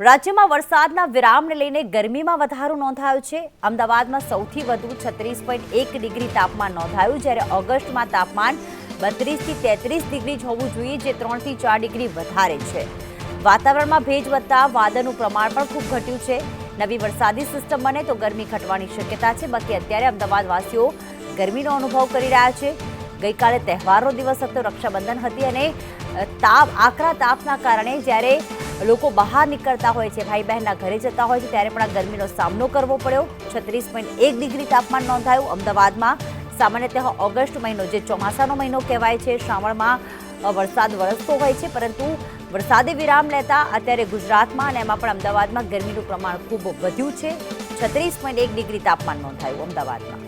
રાજ્યમાં વરસાદના વિરામને લઈને ગરમીમાં વધારો નોંધાયો છે. અમદાવાદમાં સૌથી વધુ છત્રીસ પોઈન્ટ એક ડિગ્રી તાપમાન નોંધાયું, જ્યારે ઓગસ્ટમાં તાપમાન બત્રીસથી તેત્રીસ ડિગ્રી જ હોવું જોઈએ, જે ત્રણથી ચાર ડિગ્રી વધારે છે. વાતાવરણમાં ભેજ વધતા વાદળનું પ્રમાણ પણ ખૂબ ઘટ્યું છે. નવી વરસાદી સિસ્ટમ બને તો ગરમી ઘટવાની શક્યતા છે. બાકી અત્યારે અમદાવાદવાસીઓ ગરમીનો અનુભવ કરી રહ્યા છે. ગઈકાલે તહેવારનો દિવસ હતો, રક્ષાબંધન હતી અને તાપ, આકરા તાપના કારણે જ્યારે લોકો બહાર નીકળતા હોય છે ભાઈ બહેનના ઘરે જતા હોય છે, ત્યારે પણ આ ગરમીનો સામનો કરવો પડ્યો. છત્રીસ પોઈન્ટ એક ડિગ્રી તાપમાન નોંધાયું. અમદાવાદમાં સામાન્યતઃ ઓગસ્ટ મહિનો, જે ચોમાસાનો મહિનો કહેવાય છે, શ્રાવણમાં વરસાદ વરસતો હોય છે, પરંતુ વરસાદે વિરામ લેતા અત્યારે ગુજરાતમાં અને એમાં પણ અમદાવાદમાં ગરમીનું પ્રમાણ ખૂબ વધ્યું છે. છત્રીસ પોઈન્ટ એક ડિગ્રી તાપમાન નોંધાયું અમદાવાદમાં.